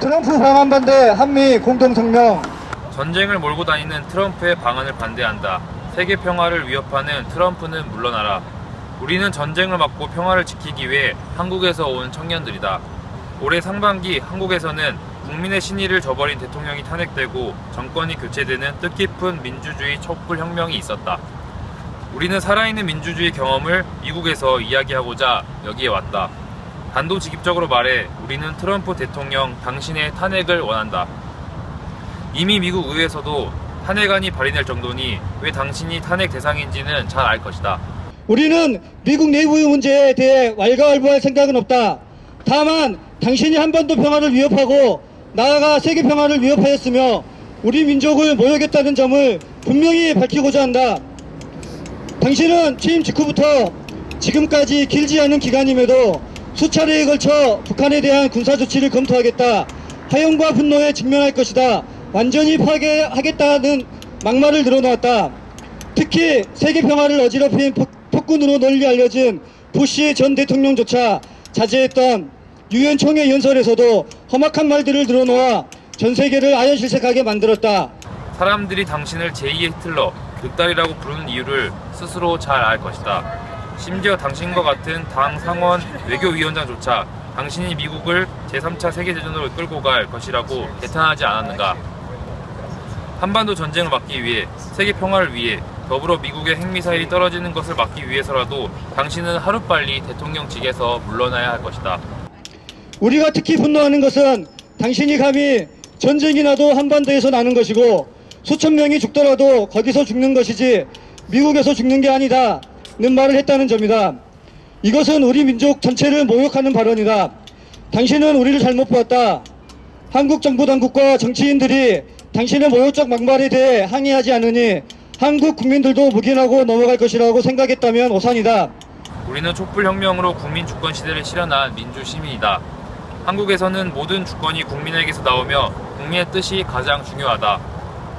트럼프 방한 반대 한미 공동성명 전쟁을 몰고 다니는 트럼프의 방안을 반대한다. 세계 평화를 위협하는 트럼프는 물러나라. 우리는 전쟁을 막고 평화를 지키기 위해 한국에서 온 청년들이다. 올해 상반기 한국에서는 국민의 신의를 저버린 대통령이 탄핵되고 정권이 교체되는 뜻깊은 민주주의 촛불 혁명이 있었다. 우리는 살아있는 민주주의 경험을 미국에서 이야기하고자 여기에 왔다. 단도직입적으로 말해 우리는 트럼프 대통령 당신의 탄핵을 원한다. 이미 미국 의회에서도 탄핵안이 발의될 정도니 왜 당신이 탄핵 대상인지는 잘 알 것이다. 우리는 미국 내부의 문제에 대해 왈가왈부할 생각은 없다. 다만 당신이 한반도 평화를 위협하고 나아가 세계 평화를 위협하였으며 우리 민족을 모욕했다는 점을 분명히 밝히고자 한다. 당신은 취임 직후부터 지금까지 길지 않은 기간임에도 수차례에 걸쳐 북한에 대한 군사 조치를 검토하겠다. 하용과 분노에 직면할 것이다. 완전히 파괴하겠다는 막말을 늘어놓았다. 특히 세계 평화를 어지럽힌 폭- 폭군으로 널리 알려진 부시 전 대통령조차 자제했던 유엔 총회 연설에서도 험악한 말들을 늘어놓아 전 세계를 아연실색하게 만들었다. 사람들이 당신을 제2의 히틀러, 늑달이라고 부르는 이유를 스스로 잘 알 것이다. 심지어 당신과 같은 당 상원 외교위원장조차 당신이 미국을 제3차 세계대전으로 끌고 갈 것이라고 개탄하지 않았는가. 한반도 전쟁을 막기 위해 세계 평화를 위해 더불어 미국의 핵미사일이 떨어지는 것을 막기 위해서라도 당신은 하루빨리 대통령직에서 물러나야 할 것이다. 우리가 특히 분노하는 것은 당신이 감히 전쟁이 나도 한반도에서 나는 것이고 수천 명이 죽더라도 거기서 죽는 것이지 미국에서 죽는 게 아니다. 는 말을 했다는 점이다. 이것은 우리 민족 전체를 모욕하는 발언이다. 당신은 우리를 잘못 보았다. 한국 정부 당국과 정치인들이 당신의 모욕적 막말에 대해 항의하지 않으니 한국 국민들도 묵인하고 넘어갈 것이라고 생각했다면 오산이다. 우리는 촛불혁명으로 국민 주권 시대를 실현한 민주 시민이다. 한국에서는 모든 주권이 국민에게서 나오며 국민의 뜻이 가장 중요하다.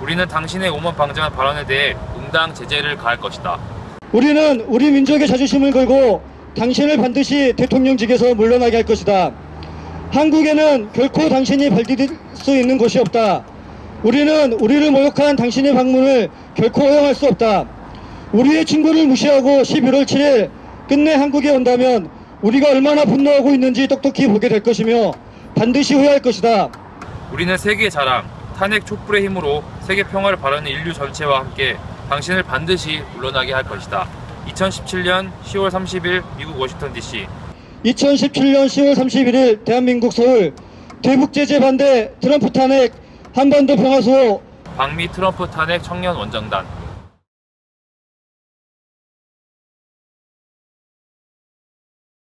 우리는 당신의 오만방자한 발언에 대해 응당 제재를 가할 것이다. 우리는 우리 민족의 자존심을 걸고 당신을 반드시 대통령직에서 물러나게 할 것이다. 한국에는 결코 당신이 발디딜 수 있는 곳이 없다. 우리는 우리를 모욕한 당신의 방문을 결코 허용할 수 없다. 우리의 친구를 무시하고 11월 7일 끝내 한국에 온다면 우리가 얼마나 분노하고 있는지 똑똑히 보게 될 것이며 반드시 후회할 것이다. 우리는 세계 자랑, 탄핵 촛불의 힘으로 세계 평화를 바라는 인류 전체와 함께 당신을 반드시 물러나게 할 것이다. 2017년 10월 30일 미국 워싱턴 DC 2017년 10월 31일 대한민국 서울 대북 제재 반대 트럼프 탄핵 한반도 평화수호. 방미 트럼프 탄핵 청년 원정단